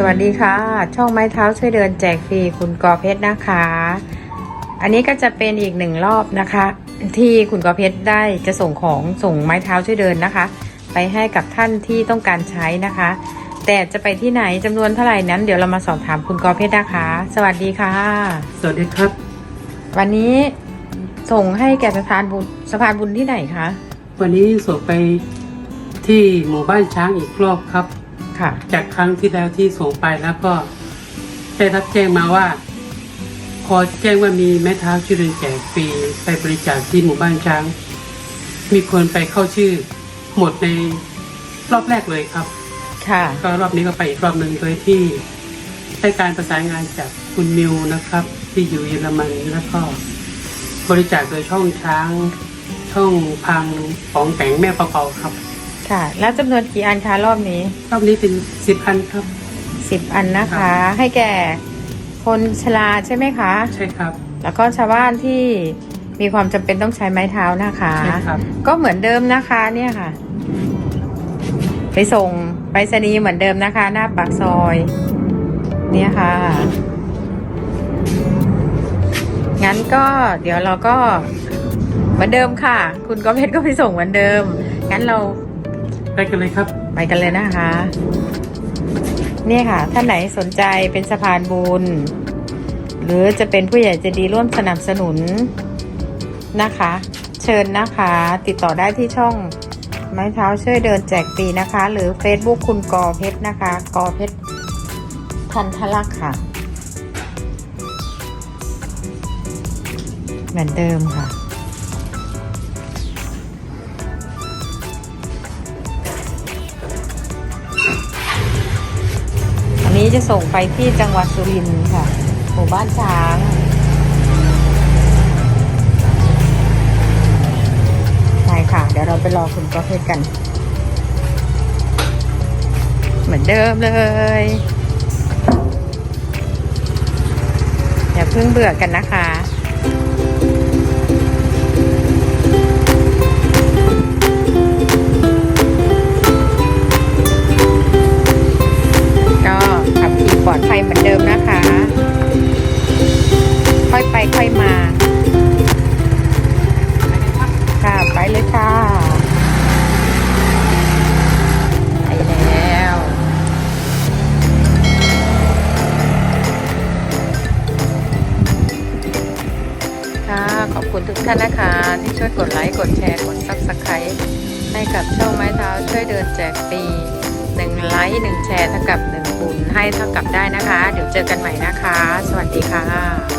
สวัสดีค่ะ ช่องไม้เท้าช่วยเดินแจกฟรีคุณกอเพชรนะคะ อันนี้ก็จะเป็นอีกหนึ่งรอบนะคะ ที่คุณกอเพชรได้จะส่งของส่งไม้เท้าช่วยเดินนะคะ ไปให้กับท่านที่ต้องการใช้นะคะ แต่จะไปที่ไหนจำนวนเท่าไหร่นั้นเดี๋ยวเรามาสอบถามคุณกอเพชรนะคะ สวัสดีค่ะ สวัสดีครับ วันนี้ส่งให้แก่สถานบุญสะพานบุญที่ไหนคะวันนี้ส่งไปที่หมู่บ้านช้างอีกรอบครับ ค่ะ จากครั้งที่แล้วที่ส่งไปแล้วก็ได้รับแจ้งมาว่าพอแจ้งว่ามีแม่เท้าชื่อเดินแจกฟรีไปบริจาคที่หมู่บ้านช้าง มีคนไปเข้าชื่อ หมดในรอบแรกเลยครับ ค่ะ ก็รอบนี้ก็ไปอีกรอบหนึ่งโดยที่ได้การประสานงานจากคุณมิวนะครับ ที่อยู่เยอรมันแล้วก็บริจาคโดยช่องช้าง ช่องพังของแต่งแม่เป่าๆครับ ค่ะ แล้วจำนวนกี่อันคะรอบนี้รอบนี้เป็นสิบอันครับ สิบอันนะครัคะบให้แก่คนชราใช่ไหมคะ ใช่ครับ แล้วก็ชาวบ้านที่มีความจำเป็นต้องใช้ไม้เท้านะคะ ใช่ครับ ก็เหมือนเดิมนะคะเนี่ยค่ะ ไปส่งไปรษณีย์เหมือนเดิมนะคะ หน้าปากซอย เนี่ยค่ะ งั้นก็เดี๋ยวเราก็เหมือนเดิมค่ะ คุณก็เพชรก็ไปส่งเหมือนเดิม งั้นเรา ไปกันเลยครับ ไปกันเลยนะคะ เนี่ยค่ะ ท่านไหนสนใจเป็นสะพานบุญ หรือจะเป็นผู้ใหญ่ใจะดีร่วมสนับสนุนนะคะ เชิญนะคะ ติดต่อได้ที่ช่องไม้เท้าช่วยเดินแจกปีนะคะ หรือ Facebook คุณกอเพชรนะคะ กอเพชรพันธลักษ์ค่ะ เหมือนเดิมค่ะ นี้จะส่งไปที่จังหวัดสุรินทร์ค่ะ หมู่บ้านช้าง ใช่ค่ะ เดี๋ยวเราไปรอคุณกอเพชรกัน เหมือนเดิมเลยอย่าเพิ่งเบื่อกันนะคะ คุณทุกท่านนะคะ ที่ช่วยกดไลค์กดแชร์กดซับสไครต์ให้กับช่องไม้เท้าช่วยเดินแจกฟรีหนึ่งไลค์หนึ่งแชร์เท่ากับหนึ่งบุญให้เท่ากับได้นะคะ เดี๋ยวเจอกันใหม่นะคะ สวัสดีค่ะ